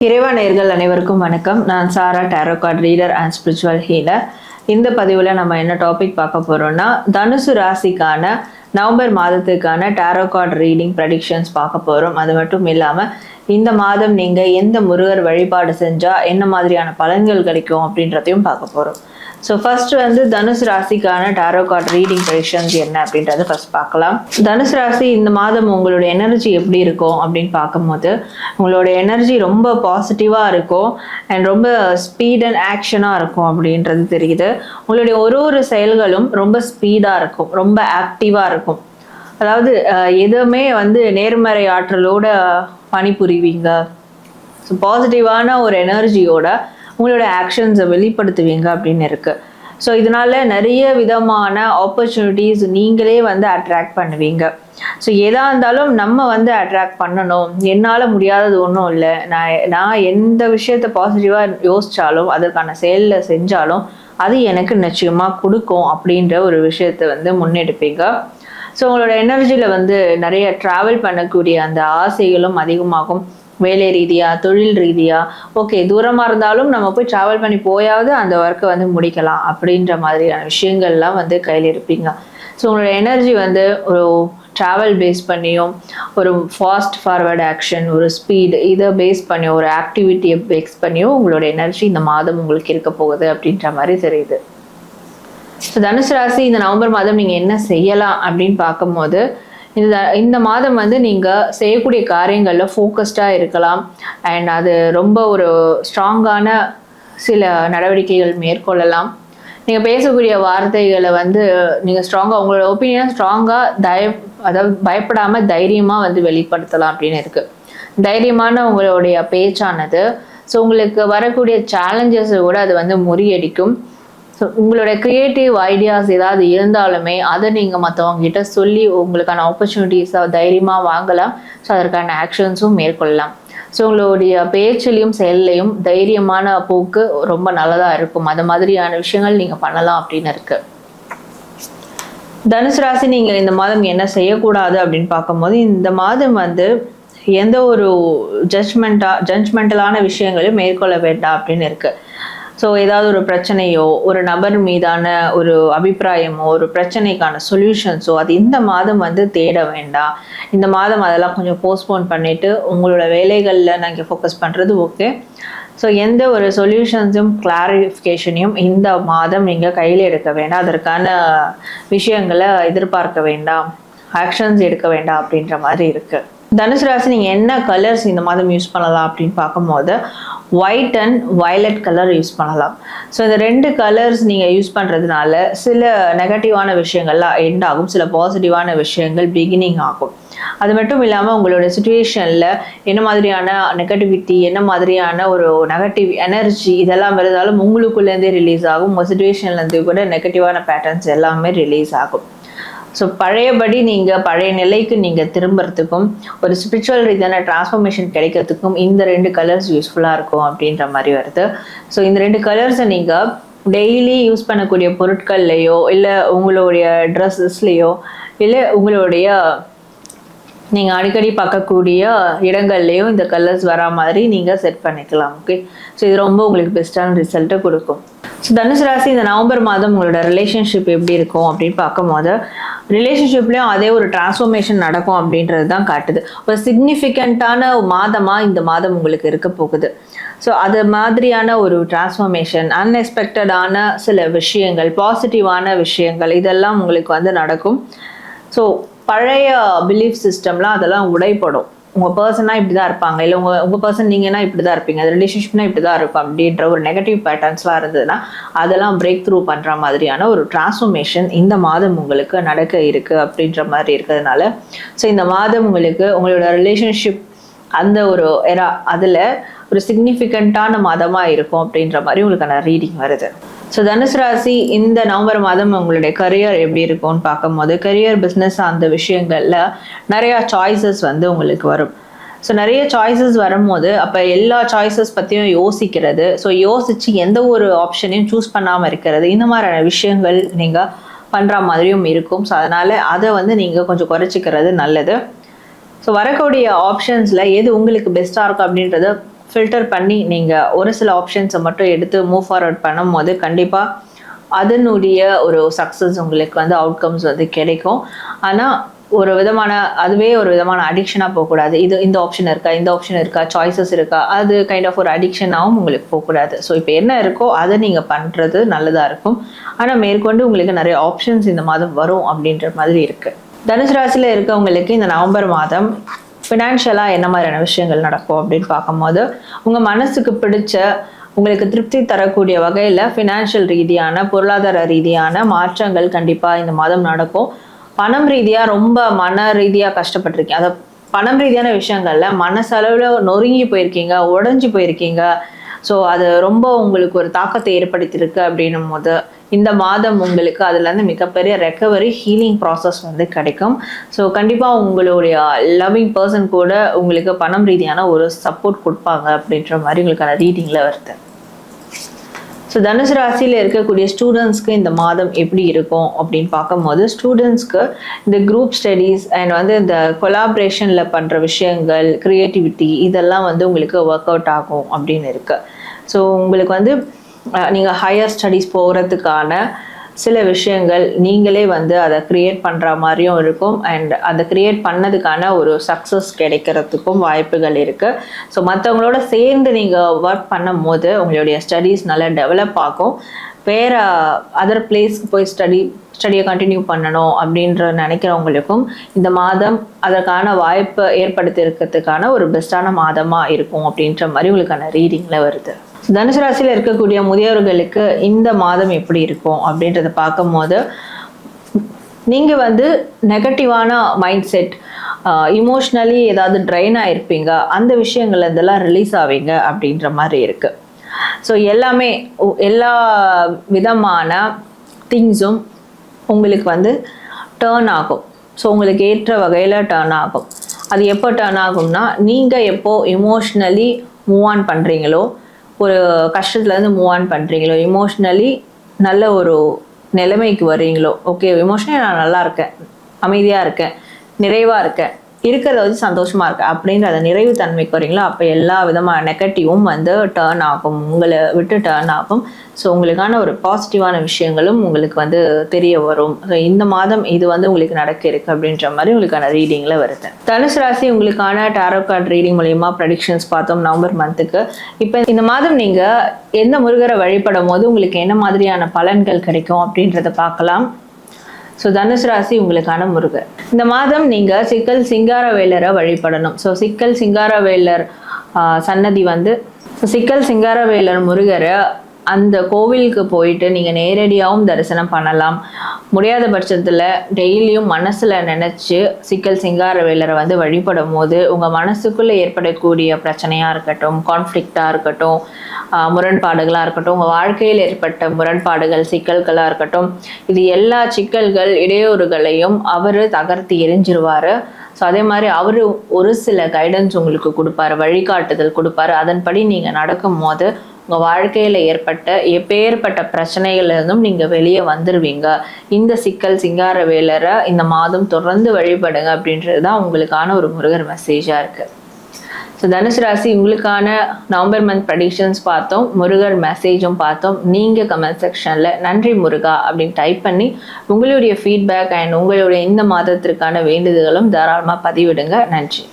இறைவா நேர்கள் அனைவருக்கும் வணக்கம். நான் Sara tarot card reader and spiritual healer இந்த பதிவில் நம்ம என்ன டாபிக் பார்க்க போறோம்னா தனுசு ராசிக்கான நவம்பர் மாதத்துக்கான டேரோகார்ட் ரீடிங் ப்ரெடிக்ஷன்ஸ் பார்க்க போகிறோம் அது மட்டும் இல்லாமல் இந்த மாதம் நீங்கள் எந்த முருகர் வழிபாடு செஞ்சால் என்ன மாதிரியான பலன்கள் கிடைக்கும் அப்படின்றதையும் பார்க்க போகிறோம் ஸோ ஃபர்ஸ்ட் வந்து தனுசு ராசிக்கான டாரோ கார்ட் ரீடிங் ப்ரெடிக்ஷன்ஸ் என்ன அப்படின்றத ஃபர்ஸ்ட் பார்க்கலாம். தனுசு ராசி இந்த மாதம் உங்களோட எனர்ஜி எப்படி இருக்கும் அப்படின்னு பார்க்கும்போது உங்களோட எனர்ஜி ரொம்ப பாசிட்டிவாக இருக்கும் அண்ட் ரொம்ப ஸ்பீட் அண்ட் ஆக்ஷனாக இருக்கும் அப்படின்றது தெரியுது. உங்களுடைய ஒரு ஒரு செயல்களும் ரொம்ப ஸ்பீடாக இருக்கும். ரொம்ப ஆக்டிவாக இருக்கும். இருக்கும். அதாவது எதுவுமே வந்து நேர்மறை ஆற்றலோட பணிபுரிவீங்க. ஸோ பாசிட்டிவான ஒரு எனர்ஜியோட உங்களோட ஆக்ஷன்ஸை வெளிப்படுத்துவீங்க அப்படின்னு இருக்கு. ஸோ இதனால நிறைய விதமான ஆப்பர்ச்சுனிட்டிஸ் நீங்களே வந்து அட்ராக்ட் பண்ணுவீங்க. ஸோ எதா இருந்தாலும் நம்ம வந்து அட்ராக்ட் பண்ணணும். என்னால் முடியாதது ஒன்றும் இல்லை. நான் நான் எந்த விஷயத்த பாசிட்டிவாக யோசித்தாலும் அதற்கான செயலில் செஞ்சாலும் அது எனக்கு நிச்சயமாக கொடுக்கும் அப்படின்ற ஒரு விஷயத்தை வந்து முன்னெடுப்பீங்க. ஸோ உங்களோட எனர்ஜியில் வந்து நிறைய ட்ராவல் பண்ணக்கூடிய அந்த ஆசைகளும் அதிகமாகும். வேலை ரீதியாக தொழில் ரீதியாக ஓகே தூரமாக இருந்தாலும் நம்ம போய் ட்ராவல் பண்ணி போயாவது அந்த ஒர்க்கை வந்து முடிக்கலாம் அப்படின்ற மாதிரியான விஷயங்கள்லாம் வந்து கையில் இருப்பீங்க. ஸோ உங்களோட எனர்ஜி வந்து ஒரு ட்ராவல் பேஸ் பண்ணியும் ஒரு ஃபாஸ்ட் ஃபார்வர்ட் ஆக்ஷன் ஒரு ஸ்பீடு இதை பேஸ் பண்ணியும் ஒரு ஆக்டிவிட்டியை பேஸ் பண்ணியும் உங்களோட எனர்ஜி இந்த மாதம் உங்களுக்கு இருக்க போகுது அப்படின்ற மாதிரி தெரியுது. ஸோ தனுசு ராசி இந்த நவம்பர் மாதம் நீங்கள் என்ன செய்யலாம் அப்படின்னு பார்க்கும்போது இந்த இந்த மாதம் வந்து நீங்கள் செய்யக்கூடிய காரியங்களில் ஃபோக்கஸ்டாக இருக்கலாம். அண்ட் அது ரொம்ப ஒரு ஸ்ட்ராங்கான சில நடவடிக்கைகள் மேற்கொள்ளலாம். நீங்கள் பேசக்கூடிய வார்த்தைகளை வந்து நீங்கள் ஸ்ட்ராங்காக உங்களோட ஒப்பீனியன் ஸ்ட்ராங்காக தய அதாவது பயப்படாமல் தைரியமாக வந்து வெளிப்படுத்தலாம் அப்படின்னு இருக்குது தைரியமான உங்களுடைய பேச்சானது. ஸோ உங்களுக்கு வரக்கூடிய சேலஞ்சஸை கூட அது வந்து முறியடிக்கும். ஸோ உங்களோட க்ரியேட்டிவ் ஐடியாஸ் ஏதாவது இருந்தாலுமே அதை நீங்கள் மற்றவங்க கிட்ட சொல்லி உங்களுக்கான ஆப்பர்ச்சுனிட்டிஸை தைரியமாக வாங்கலாம். ஸோ அதற்கான ஆக்ஷன்ஸும் மேற்கொள்ளலாம். ஸோ உங்களுடைய பேச்சிலையும் செயல்லையும் தைரியமான போக்கு ரொம்ப நல்லதாக இருக்கும். அது மாதிரியான விஷயங்கள் நீங்கள் பண்ணலாம் அப்படின்னு இருக்குது தனுசு ராசி நீங்கள் இந்த மாதம் என்ன செய்யக்கூடாது அப்படின்னு பார்க்கும்போது இந்த மாதம் வந்து எந்த ஒரு ஜட்ஜ்மெண்ட்டாக ஜட்ஜ்மெண்டலான விஷயங்களையும் மேற்கொள்ள வேண்டாம் அப்படின்னு இருக்குது ஸோ ஏதாவது ஒரு பிரச்சனையோ ஒரு நபர் மீதான ஒரு அபிப்பிராயமோ ஒரு பிரச்சனைக்கான சொல்யூஷன்ஸோ அது இந்த மாதம் வந்து தேட வேண்டாம். இந்த மாதம் அதெல்லாம் கொஞ்சம் போஸ்ட்போன் பண்ணிட்டு உங்களோட வேலைகளில் நாங்கள் ஃபோக்கஸ் பண்ணுறது ஓகே ஸோ எந்த ஒரு சொல்யூஷன்ஸும் கிளாரிஃபிகேஷனையும் இந்த மாதம் நீங்கள் கையில் எடுக்க வேண்டாம். அதற்கான விஷயங்களை எதிர்பார்க்க வேண்டாம். ஆக்ஷன்ஸ் எடுக்க வேண்டாம் அப்படின்ற மாதிரி இருக்குது தனுசு ராசி நீங்கள் என்ன கலர்ஸ் இந்த மாதம் யூஸ் பண்ணலாம் அப்படின்னு பார்க்கும்போது white and violet colour use பண்ணலாம். ஸோ இந்த ரெண்டு கலர்ஸ் நீங்கள் யூஸ் பண்ணுறதுனால சில நெகட்டிவான விஷயங்கள்லாம் எண்ட் ஆகும். சில பாசிட்டிவான விஷயங்கள் பிகினிங் ஆகும். அது மட்டும் இல்லாமல் உங்களோட சுச்சுவேஷனில் என்ன மாதிரியான நெகட்டிவிட்டி என்ன மாதிரியான ஒரு நெகட்டிவ் எனர்ஜி இதெல்லாம் இருந்தாலும் உங்களுக்குள்ளேருந்தே ரிலீஸ் ஆகும். உங்கள் சுச்சுவேஷன்லேருந்து கூட நெகட்டிவான பேட்டர்ன்ஸ் எல்லாமே ரிலீஸ் ஆகும். ஸோ பழையபடி நீங்கள் பழைய நிலைக்கு நீங்கள் திரும்புறதுக்கும் ஒரு ஸ்பிரிச்சுவல் ரீதியான டிரான்ஸ்ஃபர்மேஷன் கிடைக்கிறதுக்கும் இந்த ரெண்டு கலர்ஸ் யூஸ்ஃபுல்லாக இருக்கும் அப்படின்ற மாதிரி வருது. ஸோ இந்த ரெண்டு கலர்ஸை நீங்கள் டெய்லி யூஸ் பண்ணக்கூடிய பொருட்கள்லையோ இல்லை உங்களுடைய ட்ரெஸ்ஸஸ்லேயோ இல்லை உங்களுடைய நீங்கள் அடிக்கடி பார்க்கக்கூடிய இடங்கள்லையும் இந்த கலர்ஸ் வரா மாதிரி நீங்கள் செட் பண்ணிக்கலாம் ஓகே ஸோ இது ரொம்ப உங்களுக்கு பெஸ்ட்டான ரிசல்ட்டை கொடுக்கும். ஸோ தனுசு ராசி இந்த நவம்பர் மாதம் உங்களோட ரிலேஷன்ஷிப் எப்படி இருக்கும் அப்படின்னு பார்க்கும்போது ரிலேஷன்ஷிப்லேயும் அதே ஒரு டிரான்ஸ்ஃபர்மேஷன் நடக்கும் அப்படின்றது தான் காட்டுது. ஒரு சிக்னிஃபிகண்ட்டான மாதமாக இந்த மாதம் உங்களுக்கு இருக்க போகுது. ஸோ அது மாதிரியான ஒரு டிரான்ஸ்ஃபர்மேஷன் அன்எக்ஸ்பெக்டடான சில விஷயங்கள் பாசிட்டிவான விஷயங்கள் இதெல்லாம் உங்களுக்கு வந்து நடக்கும். ஸோ பழைய பிலீஃப் சிஸ்டம்லாம் அதெல்லாம் உடைப்படும் உங்கள் பர்சனாக இப்படி தான் இருப்பாங்க. இல்லை உங்கள் உங்கள் பர்சன் நீங்கன்னா இப்படி தான் இருப்பீங்க. அது ரிலேஷன்ஷிப்னா இப்படி தான் இருக்கும் அப்படின்ற ஒரு நெகட்டிவ் பேட்டர்ன்ஸ்லாம் இருந்ததுன்னா அதெல்லாம் பிரேக் த்ரூ பண்ணுற மாதிரியான ஒரு டிரான்ஸ்ஃபர்மேஷன் இந்த மாதம் உங்களுக்கு நடக்க இருக்குது அப்படின்ற மாதிரி இருக்கிறதுனால ஸோ இந்த மாதம் உங்களுக்கு உங்களோட ரிலேஷன்ஷிப் அந்த ஒரு எரா அதில் ஒரு சிக்னிஃபிகண்ட்டான மாதமாக இருக்கும் அப்படின்ற மாதிரி உங்களுக்கான ரீடிங் வருது. ஸோ தனுசு ராசி இந்த நவம்பர் மாதம் உங்களுடைய கரியர் எப்படி இருக்கும்னு பார்க்கும்போது கரியர் பிஸ்னஸ் அந்த விஷயங்களில் நிறையா சாய்ஸஸ் வந்து உங்களுக்கு வரும். ஸோ நிறைய சாய்ஸஸ் வரும்போது அப்போ எல்லா சாய்ஸஸ் பற்றியும் யோசிக்கிறது. ஸோ யோசித்து எந்த ஒரு ஆப்ஷனையும் சூஸ் பண்ணாமல் இருக்கிறது இந்த மாதிரியான விஷயங்கள் நீங்கள் பண்ணுற மாதிரியும் இருக்கும். ஸோ அதனால் அதை வந்து நீங்கள் கொஞ்சம் குறைச்சிக்கிறது நல்லது. ஸோ வரக்கூடிய ஆப்ஷன்ஸில் எது உங்களுக்கு பெஸ்ட்டாக இருக்கும் அப்படின்றத ஃபில்டர் பண்ணி நீங்கள் ஒரு சில ஆப்ஷன்ஸை மட்டும் எடுத்து மூவ் ஃபார்வர்ட் பண்ணும்போது கண்டிப்பாக அதனுடைய ஒரு சக்ஸஸ் உங்களுக்கு வந்து அவுட்கம்ஸ் வந்து கிடைக்கும். ஆனால் ஒரு விதமான அதுவே ஒரு விதமான அடிக்ஷனாக போகக்கூடாது. இது இந்த ஆப்ஷன் இருக்கா இந்த ஆப்ஷன் இருக்கா சாய்ஸஸ் இருக்கா அது கைண்ட் ஆஃப் ஒரு அடிக்ஷனாகவும் உங்களுக்கு போகக்கூடாது. ஸோ இப்போ என்ன இருக்கோ அதை நீங்கள் பண்ணுறது நல்லதாக இருக்கும். ஆனால் மேற்கொண்டு உங்களுக்கு நிறைய ஆப்ஷன்ஸ் இந்த மாதம் வரும் அப்படின்ற மாதிரி இருக்குது தனுசு ராசியில் இருக்கவங்களுக்கு இந்த நவம்பர் மாதம் ஃபினான்ஷியலாக என்ன மாதிரியான விஷயங்கள் நடக்கும் அப்படின்னு பார்க்கும்போது உங்கள் மனசுக்கு பிடிச்ச உங்களுக்கு திருப்தி தரக்கூடிய வகையில் ஃபினான்ஷியல் ரீதியான பொருளாதார ரீதியான மாற்றங்கள் கண்டிப்பாக இந்த மாதம் நடக்கும். பணம் ரீதியாக ரொம்ப மன ரீதியாக கஷ்டப்பட்டிருக்கீங்க. அதை பணம் ரீதியான விஷயங்கள்ல மனசளவில் நொறுங்கி போயிருக்கீங்க உடஞ்சி போயிருக்கீங்க. ஸோ அது ரொம்ப உங்களுக்கு ஒரு தாக்கத்தை ஏற்படுத்தியிருக்கு அப்படின்னும் போது இந்த மாதம் உங்களுக்கு அதுலேருந்து மிகப்பெரிய ரெக்கவரி ஹீலிங் ப்ராசஸ் வந்து கிடைக்கும். ஸோ கண்டிப்பாக உங்களுடைய லவ்விங் பர்சன் கூட உங்களுக்கு பணம் ரீதியான ஒரு சப்போர்ட் கொடுப்பாங்க அப்படின்ற மாதிரி உங்களுக்கு அந்த ரீடிங்கில் வருது. ஸோ தனுசு ராசியில் இருக்கக்கூடிய ஸ்டூடெண்ட்ஸ்க்கு இந்த மாதம் எப்படி இருக்கும் அப்படின்னு பார்க்கும்போது ஸ்டூடெண்ட்ஸ்க்கு இந்த குரூப் ஸ்டடீஸ் அண்ட் வந்து இந்த கொலாபரேஷனில் பண்ணுற விஷயங்கள் க்ரியேட்டிவிட்டி இதெல்லாம் வந்து உங்களுக்கு ஒர்க் அவுட் ஆகும் அப்படின்னு இருக்குது ஸோ உங்களுக்கு வந்து நீங்கள் ஹையர் ஸ்டடீஸ் போகிறதுக்கான சில விஷயங்கள் நீங்களே வந்து அதை க்ரியேட் பண்ணுற மாதிரியும் இருக்கும். அண்ட் அதை க்ரியேட் பண்ணதுக்கான ஒரு சக்ஸஸ் கிடைக்கிறதுக்கும் வாய்ப்புகள் இருக்குது ஸோ மற்றவங்களோட சேர்ந்து நீங்கள் ஒர்க் பண்ணும் போது உங்களுடைய ஸ்டடீஸ் நல்லா டெவலப் ஆகும். வேறு அதர் பிளேஸ்க்கு போய் ஸ்டடி ஸ்டடியை கண்டினியூ பண்ணணும் அப்படின்ற நினைக்கிறவங்களுக்கும் இந்த மாதம் அதற்கான வாய்ப்பை ஏற்படுத்தி இருக்கிறதுக்கான ஒரு பெஸ்ட்டான மாதமாக இருக்கும் அப்படின்ற மாதிரி உங்களுக்கான ரீடிங்கில் வருது. தனுசு ராசியில் இருக்கக்கூடிய முதியோர்களுக்கு இந்த மாதம் எப்படி இருக்கும் அப்படின்றத பார்க்கும்போது நீங்கள் வந்து நெகட்டிவான மைண்ட் செட் இமோஷ்னலி ஏதாவது ட்ரைன் ஆகிருப்பீங்க அந்த விஷயங்கள் இதெல்லாம் ரிலீஸ் ஆவீங்க அப்படின்ற மாதிரி இருக்குது ஸோ எல்லாமே எல்லா விதமான திங்ஸும் உங்களுக்கு வந்து டேர்ன் ஆகும். ஸோ உங்களுக்கு ஏற்ற வகையில் டேர்ன் ஆகும். அது எப்போ டேர்ன் ஆகும்னா நீங்கள் எப்போது இமோஷ்னலி மூவ் ஆன் பண்ணுறீங்களோ ஒரு கஷ்டத்துலேருந்து மூவ் ஆன் பண்ணுறீங்களோ இமோஷ்னலி நல்ல ஒரு நிலைமைக்கு வர்றீங்களோ ஓகே இமோஷனலி நான் நல்லா இருக்கேன் அமைதியாக இருக்கேன் நிறைவாக இருக்கேன் இருக்கிறத வச்சு சந்தோஷமா இருக்கு. அப்படின்ற அந்த நிறைவு தன்மைக்கு வரீங்களோ அப்போ எல்லா விதமான நெகட்டிவும் வந்து டேர்ன் ஆகும். உங்களை விட்டு டேர்ன் ஆகும். ஸோ உங்களுக்கான ஒரு பாசிட்டிவான விஷயங்களும் உங்களுக்கு வந்து தெரிய வரும். ஸோ இந்த மாதம் இது வந்து உங்களுக்கு நடக்க இருக்கு அப்படின்ற மாதிரி உங்களுக்கான ரீடிங்கில் வருது. தனுசு ராசி உங்களுக்கான டேரோ கார்டு ரீடிங் மூலயமா ப்ரடிக்ஷன்ஸ் பார்த்தோம் நவம்பர் மந்த்துக்கு இப்போ இந்த மாதம் நீங்கள் எந்த முருகரை வழிபடும் போது உங்களுக்கு என்ன மாதிரியான பலன்கள் கிடைக்கும் அப்படின்றத பார்க்கலாம். ஸோ தனுசு ராசி உங்களுக்கான முருகர். இந்த மாதம் நீங்கள் சிக்கல் சிங்கார வேலரை வழிபடணும். ஸோ சிக்கல் சிங்காரவேலர் ஆஹ், சன்னதி வந்து சிக்கல் சிக்கல் சிங்காரவேலர் முருகரை அந்த கோவிலுக்கு போயிட்டு நீங்கள் நேரடியாகவும் தரிசனம் பண்ணலாம். முடியாத பட்சத்தில் டெய்லியும் மனசில் நினச்சி சிக்கல் சிங்காரவேலரை வந்து வழிபடும் போது உங்கள் மனசுக்குள்ளே ஏற்படக்கூடிய பிரச்சனையாக இருக்கட்டும் கான்ஃப்ளிக்டாக இருக்கட்டும் முரண்பாடுகளாக இருக்கட்டும் உங்கள் வாழ்க்கையில் ஏற்பட்ட முரண்பாடுகள் சிக்கல்களாக இருக்கட்டும் இது எல்லா சிக்கல்கள் இடையூறுகளையும் அவர் தகர்த்து எரிஞ்சிருவார். ஸோ அதே மாதிரி அவர் ஒரு சில கைடன்ஸ் உங்களுக்கு கொடுப்பாரு வழிகாட்டுதல் கொடுப்பாரு. அதன்படி நீங்கள் நடக்கும் போது உங்கள் வாழ்க்கையில் ஏற்பட்ட எப்பேற்பட்ட பிரச்சனைகள்லேருந்தும் நீங்கள் வெளியே வந்துடுவீங்க இந்த சிக்கல் சிங்கார வேலரை இந்த மாதம் தொடர்ந்து வழிபடுங்க அப்படின்றது தான் உங்களுக்கான ஒரு முருகர் மெசேஜாக இருக்குது ஸோ தனுசு ராசி உங்களுக்கான நவம்பர் மந்த் ப்ரடிக்ஷன்ஸ் பார்த்தோம் முருகர் மெசேஜும் பார்த்தோம். நீங்கள் கமெண்ட் செக்ஷனில் நன்றி முருகா அப்படின்னு டைப் பண்ணி உங்களுடைய ஃபீட்பேக் அண்ட் உங்களுடைய இந்த மாதத்திற்கான வேண்டுதல்களும் தாராளமாக பதிவிடுங்க. நன்றி.